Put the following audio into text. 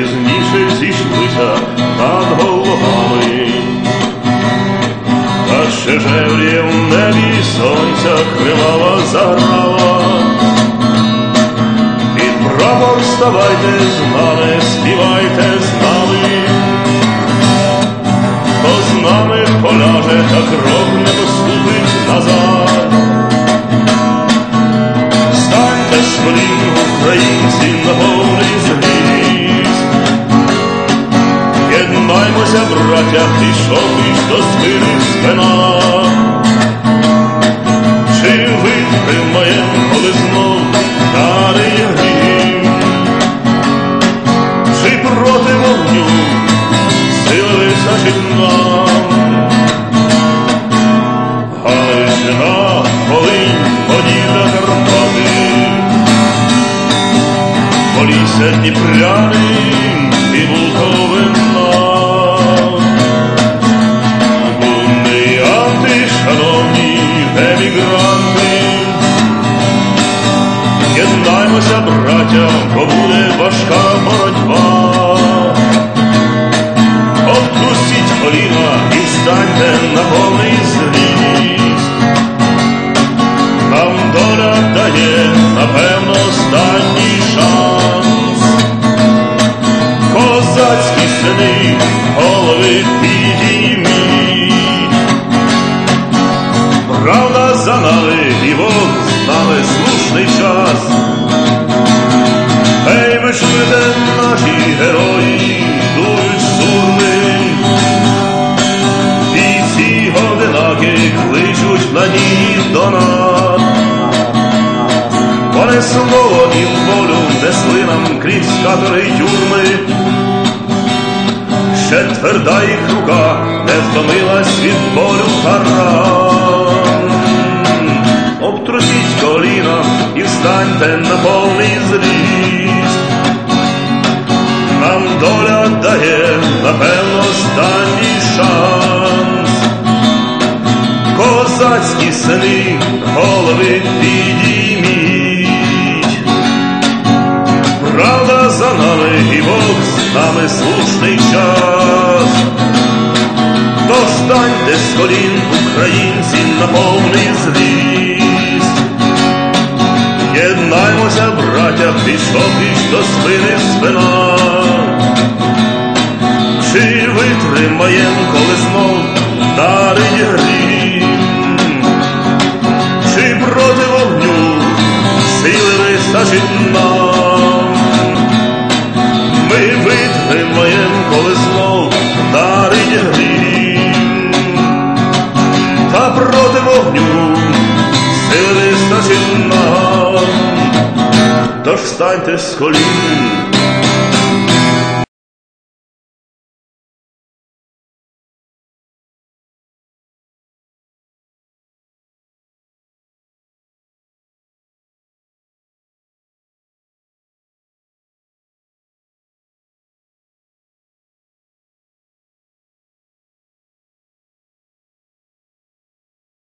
пізніше зійшлися над головами, а ще жевріє в небі сонця кривава заграла. Під прапор вставайте з нами, співайте з нами, хто з нами поляже, та кров не поступить назад. Станьте своїм українців. Дніпряни і Буковина. Бунди, анти, шановні емігранти, єднаймося, браття, бо буде важка боротьба. Сини, голови підійміть. Правда за нами, і Бог з нами слушний час. Ей, ви чуєте, наші герої дують сурми, і ці годинаки кличуть на ній до нас. Вони слово і волю несли нам крізь катери й тюрми. Ще тверда їх рука не втомилась від болю та. Обтрусіть коліна і встаньте на повний зріст. Нам доля дає, напевно, останній шанс. Козацькі сини, голови підійміть. Правда за нами нами слушний час. Тож станьте з колін, українці, на повний зріст. Єднаймося, браття, пішов до спини спина. Чи витримаєм, коли знов дарить грім? Чи проти вогню сили вистачить нам? Сили Та встаньте з колін,